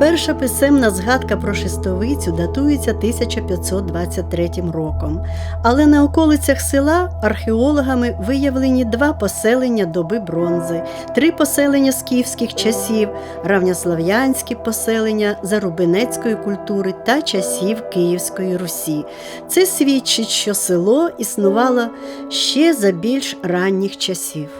Перша писемна згадка про шестовицю датується 1523 роком, але на околицях села археологами виявлені два поселення доби бронзи, три поселення скіфських часів, равньослав'янські поселення зарубинецької культури та часів Київської Русі. Це свідчить, що село існувало ще за більш ранніх часів.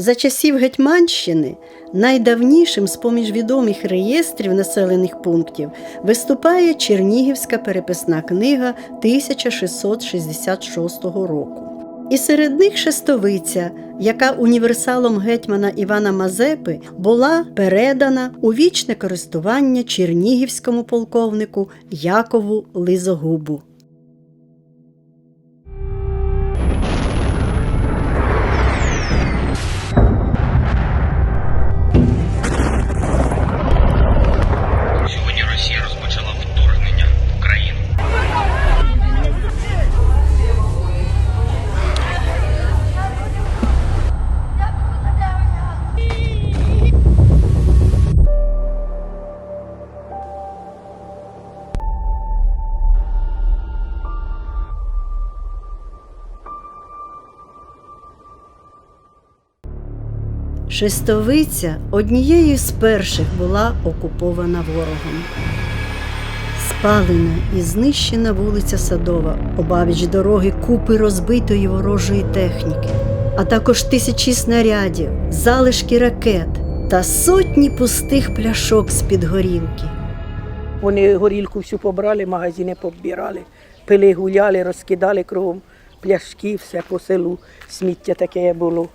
За часів Гетьманщини найдавнішим з поміж відомих реєстрів населених пунктів виступає Чернігівська переписна книга 1666 року. І серед них шестовиця, яка універсалом гетьмана Івана Мазепи була передана у вічне користування чернігівському полковнику Якову Лизогубу. Шестовиця однією з перших була окупована ворогом. Спалена і знищена вулиця Садова, обабіч дороги купи розбитої ворожої техніки, а також тисячі снарядів, залишки ракет та сотні пустих пляшок з-під горілки. Вони горілку всю побрали, магазини побірали, пили, гуляли, розкидали кругом пляшки, все по селу, сміття таке було.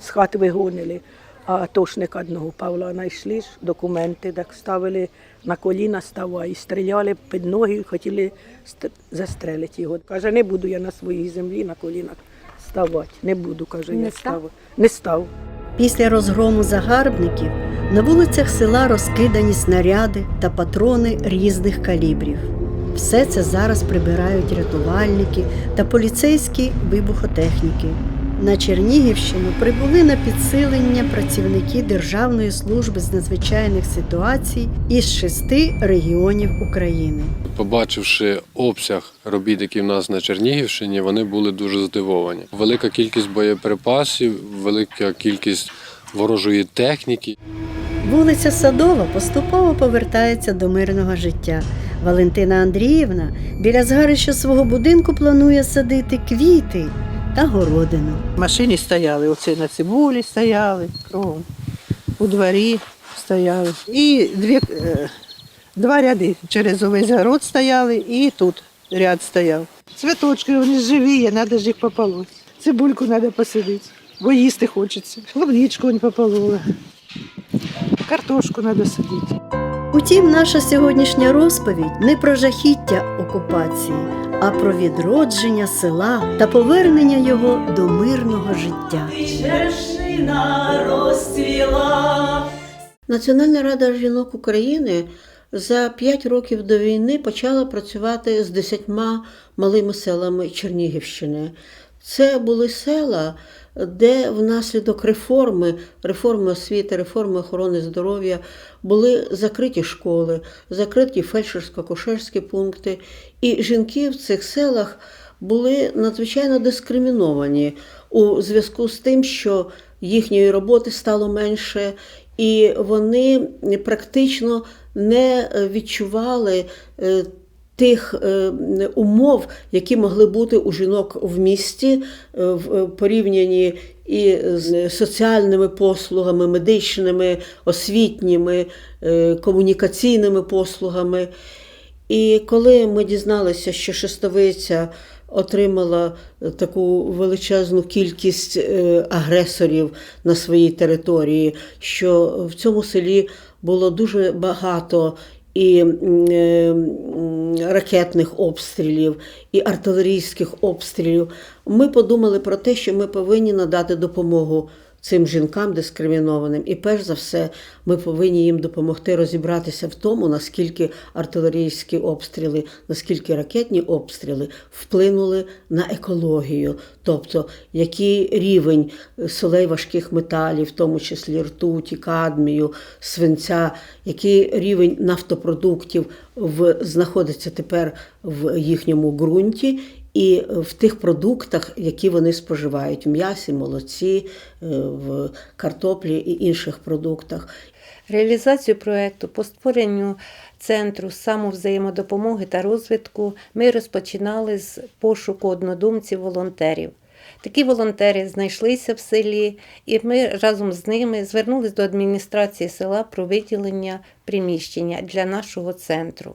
З хат вигонили. А атошника одного Павла знайшли ж, документи, так ставили на коліна, ставай, і стріляли під ноги, хотіли ст- застрелити його. Каже, не буду я на своїй землі на колінах ставати. Не буду, каже, Не я став? Не став. Після розгрому загарбників на вулицях села розкидані снаряди та патрони різних калібрів. Все це зараз прибирають рятувальники та поліцейські вибухотехніки. На Чернігівщину прибули на підсилення працівники Державної служби з надзвичайних ситуацій із шести регіонів України. Побачивши обсяг робіт, які в нас на Чернігівщині, вони були дуже здивовані. Велика кількість боєприпасів, велика кількість ворожої техніки. Вулиця Садова поступово повертається до мирного життя. Валентина Андріївна біля згарища свого будинку планує садити квіти та городину. Машини стояли, оце на цибулі стояли, кругом. У дворі стояли. І дві, е, два ряди через увесь город стояли, і тут ряд стояв. Цвіточки вони живі, треба ж їх пополоть. Цибульку треба посадити, бо їсти хочеться. Клубничку не пополола. Картошку треба садити. Утім, наша сьогоднішня розповідь не про жахіття окупації, а про відродження села та повернення його до мирного життя. Національна рада жінок України за 5 років до війни почала працювати з 10 малими селами Чернігівщини. Це були села, де внаслідок реформи, реформи освіти, реформи охорони здоров'я були закриті школи, закриті фельдшерсько-кушерські пункти. І жінки в цих селах були надзвичайно дискриміновані у зв'язку з тим, що їхньої роботи стало менше, і вони практично не відчували е, тих е, умов, які могли бути у жінок в місті е, е, порівнянні і з соціальними послугами, медичними, освітніми, комунікаційними послугами. І коли ми дізналися, що Шестовиця отримала таку величезну кількість агресорів на своїй території, що в цьому селі було дуже багато і е, ракетних обстрілів, і артилерійських обстрілів, ми подумали про те, що ми повинні надати допомогу цим жінкам дискримінованим. І перш за все, ми повинні їм допомогти розібратися в тому, наскільки артилерійські обстріли, наскільки ракетні обстріли вплинули на екологію, тобто який рівень солей важких металів, в тому числі ртуті, кадмію, свинця, який рівень нафтопродуктів в, знаходиться тепер в їхньому ґрунті. І в тих продуктах, які вони споживають, в м'ясі, молоці, е, в картоплі і інших продуктах. Реалізацію проєкту по створенню центру самовзаємодопомоги та розвитку ми розпочинали з пошуку однодумців волонтерів. Такі волонтери знайшлися в селі, і ми разом з ними звернулись до адміністрації села про виділення приміщення для нашого центру.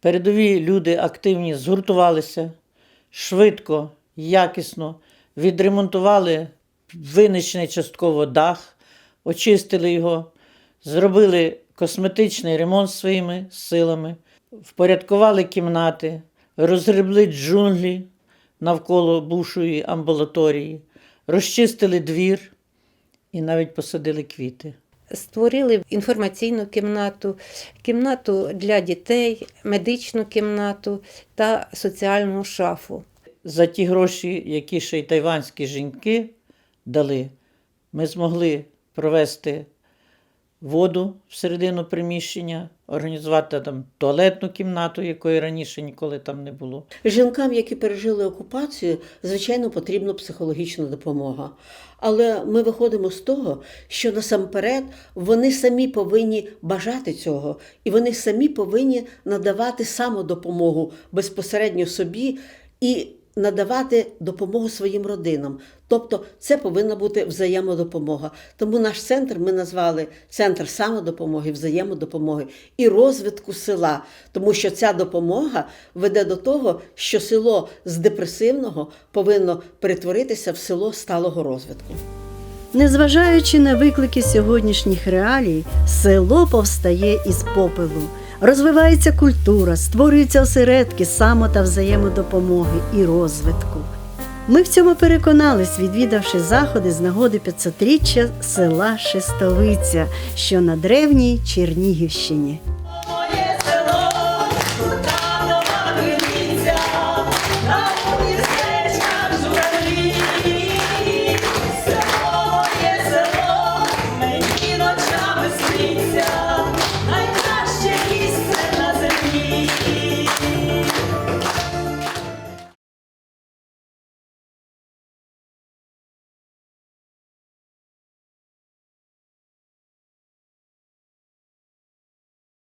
Передові люди активні згуртувалися швидко, якісно, відремонтували винищений частково дах, очистили його, зробили косметичний ремонт своїми силами, впорядкували кімнати, розгребли джунглі навколо бувшої амбулаторії, розчистили двір і навіть посадили квіти. Створили інформаційну кімнату, кімнату для дітей, медичну кімнату та соціальну шафу. За ті гроші, які ще й тайванські жінки дали, ми змогли провести воду всередину приміщення, організувати там туалетну кімнату, якої раніше ніколи там не було. Жінкам, які пережили окупацію, звичайно, потрібна психологічна допомога. Але ми виходимо з того, що насамперед вони самі повинні бажати цього, і вони самі повинні надавати самодопомогу безпосередньо собі і надавати допомогу своїм родинам. Тобто це повинна бути взаємодопомога. Тому наш центр ми назвали центр самодопомоги, взаємодопомоги і розвитку села, тому що ця допомога веде до того, що село з депресивного повинно перетворитися в село сталого розвитку. Незважаючи на виклики сьогоднішніх реалій, село повстає із попелу. Розвивається культура, створюються осередки само та взаємодопомоги і розвитку. Ми в цьому переконались, відвідавши заходи з нагоди 500-річчя села Шестовиця, що на древній Чернігівщині.